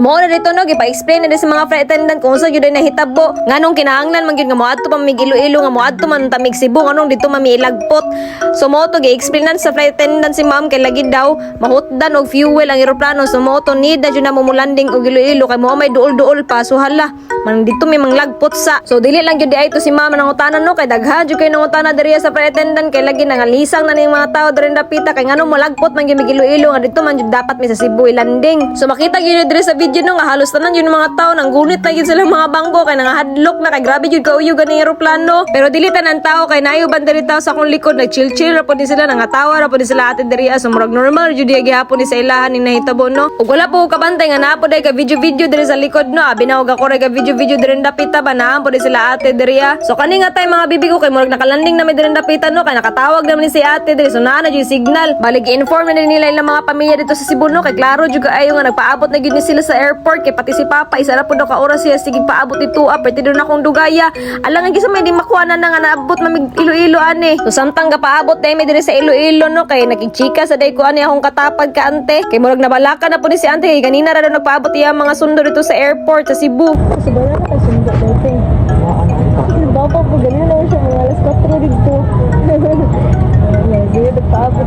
Mo na dito no gipa-explain na sa mga flight attendant kung sa gyud nahitabo nganong kinahanglan man gyud nga moadto pa mig Iloilo nga moadto man tamig Cebu nganong dito mami ilagpot. So mo to gi-explain na sa flight attendant si ma'am kay lagi daw mahutdan og fuel ang eroplano so mo to need na jud na mo landing og Iloilo kay mo may duol-duol pa so hala man dito may manglagpot sa. So dili lang gyud di ay to si ma'am nang utanan no kay daghan jud kay nang utana diri sa flight attendant kay lagi nangalisang na ning mga tao diri dapita kay nganong malagpot man gyud mig Iloilo nga dito man jud dapat mi sa Cebu ilanding. So makita gyud diri sa video no nga halos tanan yun mga tao nang gunit na gyud sila mga bangko kay nangahadlok na kay grabe jud kauyo gani eroplano. Pero dili tanan tao kay nayo bandari tao sa akong likod nag-chill-chill ra po di sila nangatawa ra di sila ate diri so murag normal jud di gihapon ni sa ilahan ni nahitabo no. Ug wala po kabantay nga naa po dai ka video-video diri sa likod no. Abi na og ako ra ka video-video diri dapita ba naa po di sila ate diri ah. So kani nga tay mga bibi ko kay murag nakalanding na mi diri dapita no kay nakatawag naman ni si ate diri so naa na jud signal. Balig i-inform na nila ilang mga pamilya dito sa Cebu no kay klaro jud kaayo nga nagpaabot na gyud ni sila sa airport kay pati si Papa isa na po daw ka oras siya. Sige paabot ito ah pwede doon akong dugaya. Alang nga gisa may di makuha na nga naabot mamig Iloilo ani so samtang ga paabot day may dire sa Iloilo no? Kay nakichika sa day ko ani akong katapag ka ante. Kay murag nabalaka na po ni si ante kay ganina ra daw nagpaabot iya mga sundo dito sa airport sa Cebu. Siguro na ka sundo dito Bapak po ganun lang siya mga alas 4 dito. Yes, dito paabot